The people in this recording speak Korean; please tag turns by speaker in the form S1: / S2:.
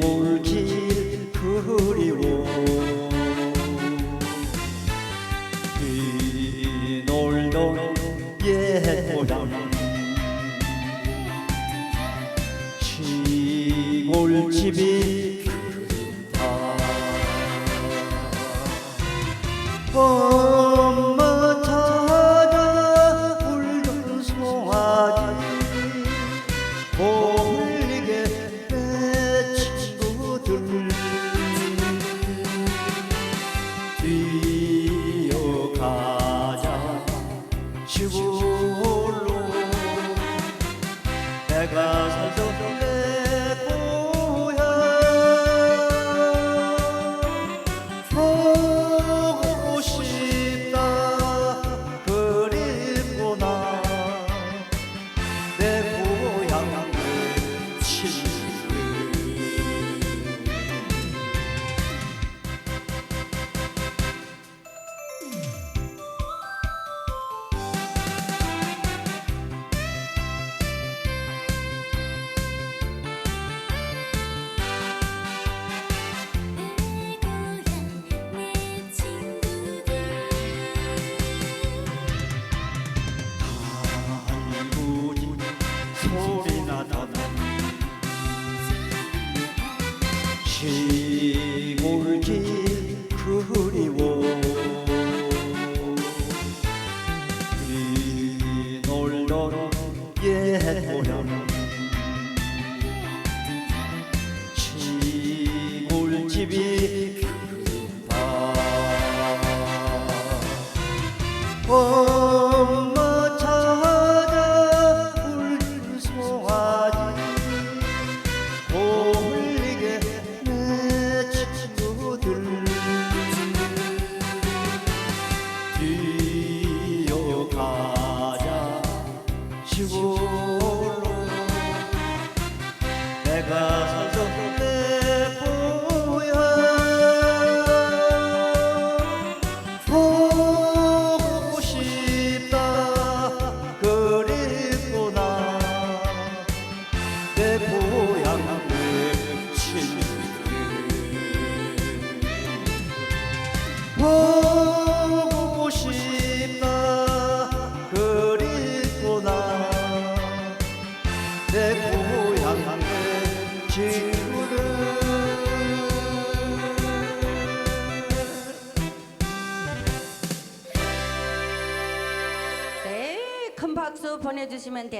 S1: 시골길 그리워 뛰놀던 옛모양 you. 시골지 그 그리워. 우리 놀던 옛 모양. 시골집이 de.
S2: 네, 큰 박수 보내주시면 돼요.